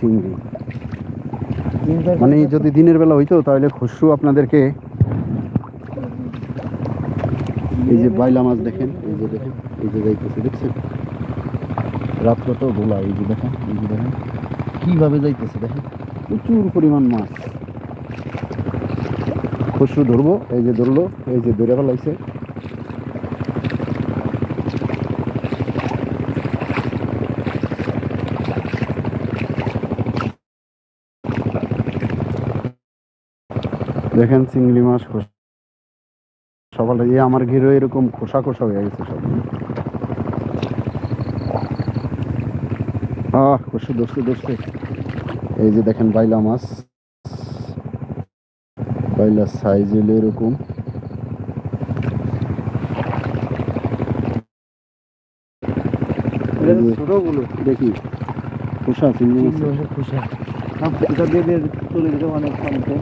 চিংড়ি মানে যদি দিনের বেলা হইতো, তাহলে খুশু আপনাদেরকে এই যে বাইলা মাছ দেখেন, এই যে দেখেন, এই যে যাইতেছে, দেখছেন? রাত্র তো গোলা, এই যে দেখেন, এই যে দেখেন, কীভাবে যাইতেছে, দেখেন? প্রচুর পরিমাণ মাছ। খুশু ধরবো, এই যে ধরলো, এই যে ধরে ফেলাইছে। দেখেন চিংড়ি মাছ খোসা। এই আমার ঘিরে এরকম খোসা খোসা হয়ে গেছে সব। আহ খসু দোষে দোষে এই যে দেখেন বাইলা মাছ। বাইলার সাইজ হলো এরকম। দেখি। খোসা চিংড়ি মাছ খোসা। এটা দিয়ে দিয়ে চলে যেতে অনেক পানিতে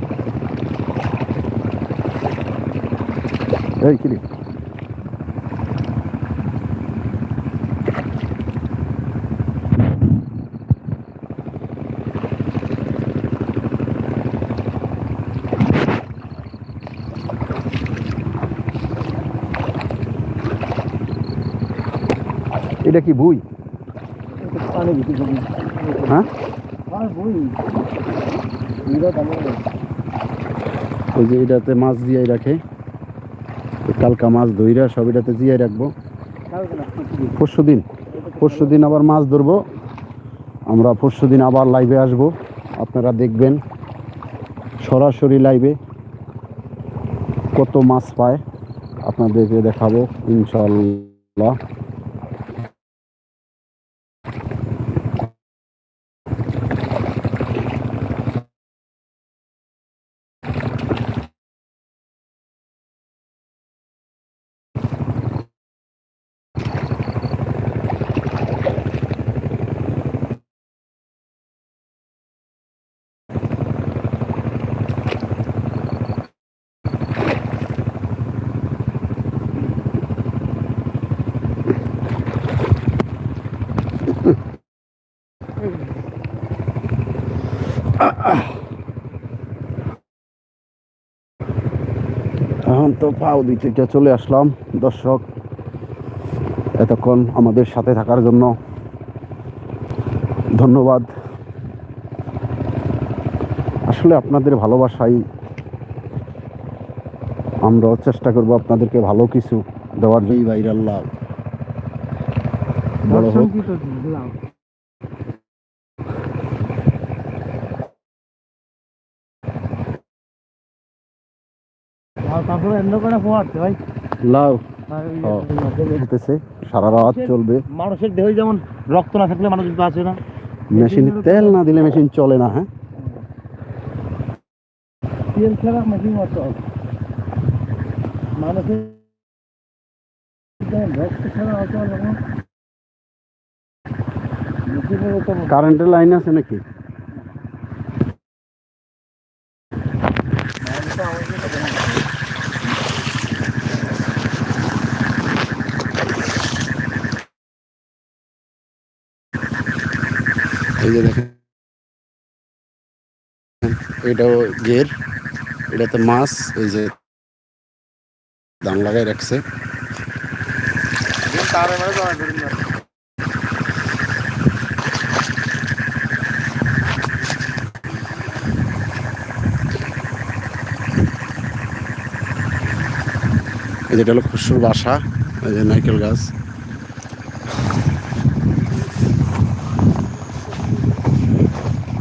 এই কিরে। এটা কি ঢুকি হ্যাঁ? ওই যে এটাতে মাছ দিয়াই রাখে। কালকা মাছ ধইরা সব এটাতে জিয়াই রাখব। পরশু দিন পরশু দিন আবার মাছ ধরবো। আমরা পরশু দিন আবার লাইভে আসব। আপনারা দেখবেন সরাসরি লাইভে কত মাছ পায়। আপনাদেরকে দেখাবো ইনশাল্লাহ এখন তো পাও তিনটা চলে আসলাম দর্শক। এতক্ষণ আমাদের সাথে থাকার জন্য ধন্যবাদ। আসলে আপনাদের ভালোবাসাই আমরাও চেষ্টা করব আপনাদেরকে ভালো কিছু দেওয়ার। জন্য ভাইরাল লাভ। বড় হোক। তারপরে এমন করে পোয়াচ্ছে ভাই। লাভ আর ওই। যে- হতেছে সারা রাত চলবে। মানুষের দেহে যেমন রক্ত না থাকলে মানুষ কিন্তু আছে না। মেশিন তেল না দিলে মেশিন চলে না হ্যাঁ? তেল ছাড়া মেশিন মানুষের রক্ত ছাড়া অচল তো কারেন্টের লাইন আছে নাকি? এই যে দেখেন। এটাও গের এটাতে মাছ, এই যে দাম লাগাই রাখছে। যেটা হলো খুশুর বাসা, এই যে নারকেল গাছ।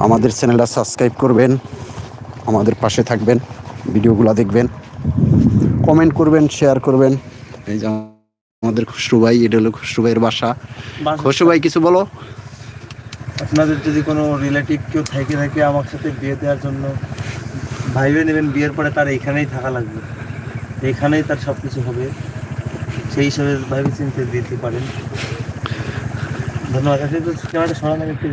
আমাদের চ্যানেলটা সাবস্ক্রাইব করবেন আমাদের পাশে থাকবেন ভিডিওগুলো দেখবেন কমেন্ট করবেন শেয়ার করবেন। এই যে আমাদের খুশরু ভাই এটা হলো খুশরু ভাইয়ের বাসা। খুশরু ভাই কিছু বলো? আপনাদের যদি কোনো রিলেটিভ কেউ থেকে থাকে আমার সাথে বিয়ে দেওয়ার জন্য ভাইবে নেবেন বিয়ের পরে তার এখানেই থাকা লাগবে। এখানেই তার সব কিছু হবে। সেই হিসাবে ভাইবে চিনতে দিতে পারেন। ধন্যবাদ। ক্যামেরাটা সরানো একটু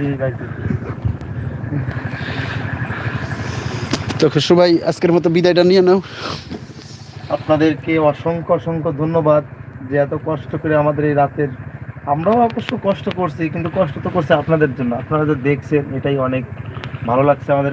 তো সবাই আজকের মতো বিদায়টা নিয়ে নাও। আপনাদেরকে অসংখ্য অসংখ্য ধন্যবাদ যে এত কষ্ট করে আমাদের এই রাতের আমরাও অবশ্য কষ্ট করছি, কিন্তু কষ্ট তো করছে আপনাদের জন্য। আপনারা যে দেখছেন, এটাই অনেক ভালো লাগছে আমাদের